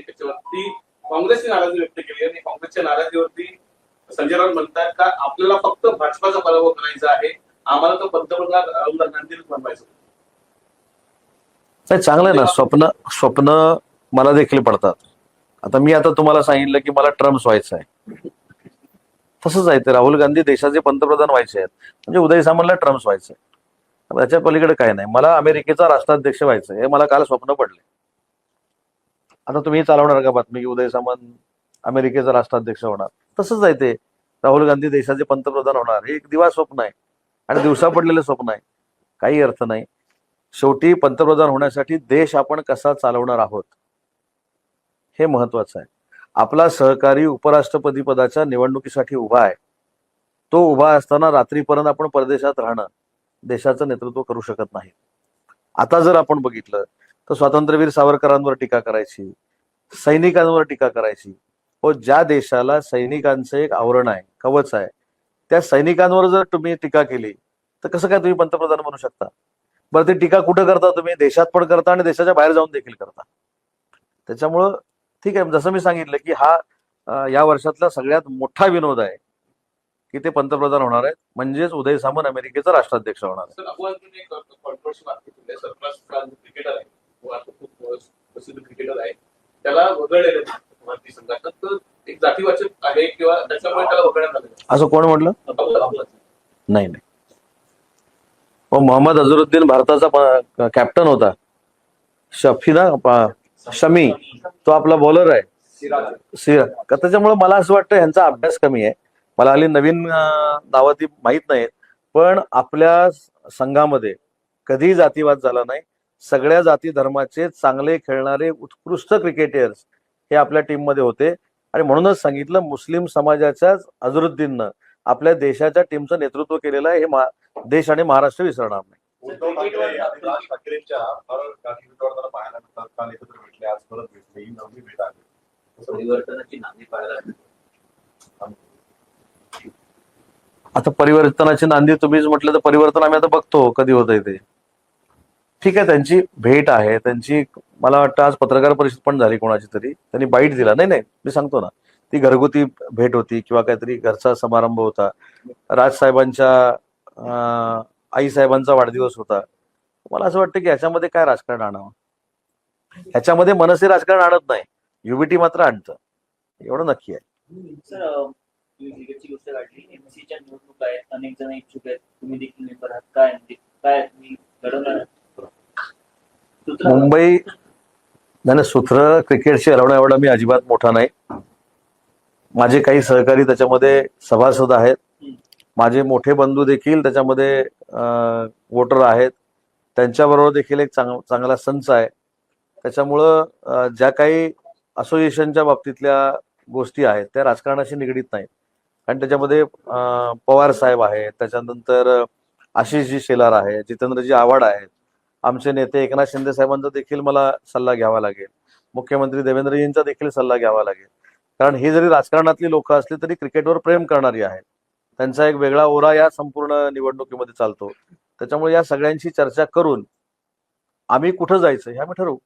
काँग्रेसने नाराजी व्यक्त केली आणि काँग्रेसच्या नाराजीवरती संजय राऊत म्हणतात का आपल्याला फक्त भाजपाचा पराभव करायचा आहे आम्हाला तो पंतप्रधान राहुल गांधीच बनवायचं नाही चांगलं ना स्वप्न स्वप्न मला देखील पडतात. आता मी आता तुम्हाला सांगितलं की मला ट्रम्प व्हायचं आहे. तसंच आहे ते राहुल गांधी देशाचे पंतप्रधान व्हायचे आहेत. म्हणजे उदय सामंतला ट्रम्प व्हायचं आहे. त्याच्या पलीकडे काय नाही. मला अमेरिकेचा राष्ट्राध्यक्ष व्हायचं हे मला काल स्वप्न पडले. आता तुम्ही चालवणार का बातमी? की उदय सामंत अमेरिकेचा राष्ट्राध्यक्ष होणार. तसंच आहे ते. राहुल गांधी देशाचे पंतप्रधान होणार. हे एक दिवा स्वप्न आहे. आणि दिवसा पडलेलं स्वप्न आहे. काही अर्थ नाही. शेवटी पंतप्रधान होण्यासाठी देश आपण कसा चालवणार आहोत? हे महत्वाचं आहे. आपला सहकारी उपराष्ट्रपती पदाच्या निवडणुकीसाठी उभा आहे. तो उभा असताना रात्रीपर्यंत आपण परदेशात राहणं देशाचं नेतृत्व करू शकत नाही. आता जर आपण बघितलं तर स्वातंत्र्यवीर सावरकरांवर टीका करायची सैनिकांवर टीका करायची. व ज्या देशाला सैनिकांचं एक आवरण आहे कवच आहे त्या सैनिकांवर जर तुम्ही टीका केली तर कसं काय तुम्ही पंतप्रधान बनू शकता? बरं ते टीका कुठं करता तुम्ही? देशात पण करता आणि देशाच्या बाहेर जाऊन देखील करता. त्याच्यामुळं ठीक आहे जसं मी सांगितलं की हा या वर्षातला सगळ्यात मोठा विनोद आहे की ते पंतप्रधान होणार आहेत. म्हणजेच उदय सामंत अमेरिकेचा राष्ट्राध्यक्ष होणार आहे. तो खूप प्रसिद्ध क्रिकेटर आहे त्याला वगळलेलं आहे भारतीय संघात तर एक जातीवाचक आहे किंवा त्याच्यामुळे त्याला वगळण्यात आहे. असं कोण म्हटलं. नाही नाही. हो मोहम्मद अझरुद्दीन भारताचा कॅप्टन होता. शफी ना प- शमी. तो आपला बॉलर आहे. सिराज. का त्याच्यामुळे मला असं वाटतं ह्यांचा अभ्यास कमी आहे. मला हल्ली नवीन नावं ती माहीत नाहीत. पण आपल्या संघामध्ये कधीही जातीवाद झाला नाही. सगळ्या जाती धर्माचे चांगले खेळणारे उत्कृष्ट क्रिकेटर्स हे आपल्या टीममध्ये होते. आणि म्हणूनच सांगितलं मुस्लिम समाजाच्याच अझरुद्दीननं आपल्या देशाच्या टीमचं नेतृत्व केलेलं आहे हे मा- देश आणि महाराष्ट्र विसरणार नाही. उद्धव. आता परिवर्तनाची नांदी तुम्हीच म्हटलं तर परिवर्तन आम्ही आता बघतो कधी होत ते. ठीक आहे त्यांची भेट आहे. त्यांची मला वाटतं आज पत्रकार परिषद पण झाली कोणाची तरी. त्यांनी बाईट दिला. नाही नाही मी सांगतो ना. ती घरगुती भेट होती किंवा काहीतरी घरचा समारंभ होता. राजसाहेबांच्या आईसाहेबांचा वाढदिवस होता. मला असं वाटतं की ह्याच्यामध्ये काय राजकारण आणावं? ह्याच्यामध्ये मनसे राजकारण आणत नाही. युबीटी मात्र आणतं. एवढं नक्की आहे. गोष्ट काढली. मुंबई नाही सूत्र क्रिकेटशी हरवणं एवढा मी अजिबात मोठा नाही. माझे काही सहकारी त्याच्यामध्ये सभासद आहेत. माझे मोठे बंधू देखील त्याच्यामध्ये वोटर आहेत. त्यांच्याबरोबर देखील एक चांग चांगला संच आहे. त्याच्यामुळं ज्या काही असोसिएशनच्या बाबतीतल्या गोष्टी आहेत त्या राजकारणाशी निगडीत नाहीत. कारण त्याच्यामध्ये पवार साहेब आहेत. त्याच्यानंतर आशिषजी शेलार आहे जितेंद्रजी आव्हाड आहेत. आमचे नेते एकनाथ शिंदे साहेबांचा देखील मला सल्ला घ्यावा लागेल. मुख्यमंत्री देवेंद्रजींचा देखील सल्ला घ्यावा लागेल. कारण ही जरी राजकारणातली लोक असली तरी क्रिकेटवर प्रेम करणारी आहेत. त्यांचा एक वेगळा ओरा या संपूर्ण निवडणुकीमध्ये चालतो. त्याच्यामुळे या सगळ्यांशी चर्चा करून आम्ही कुठं जायचं हे आम्ही ठरवू.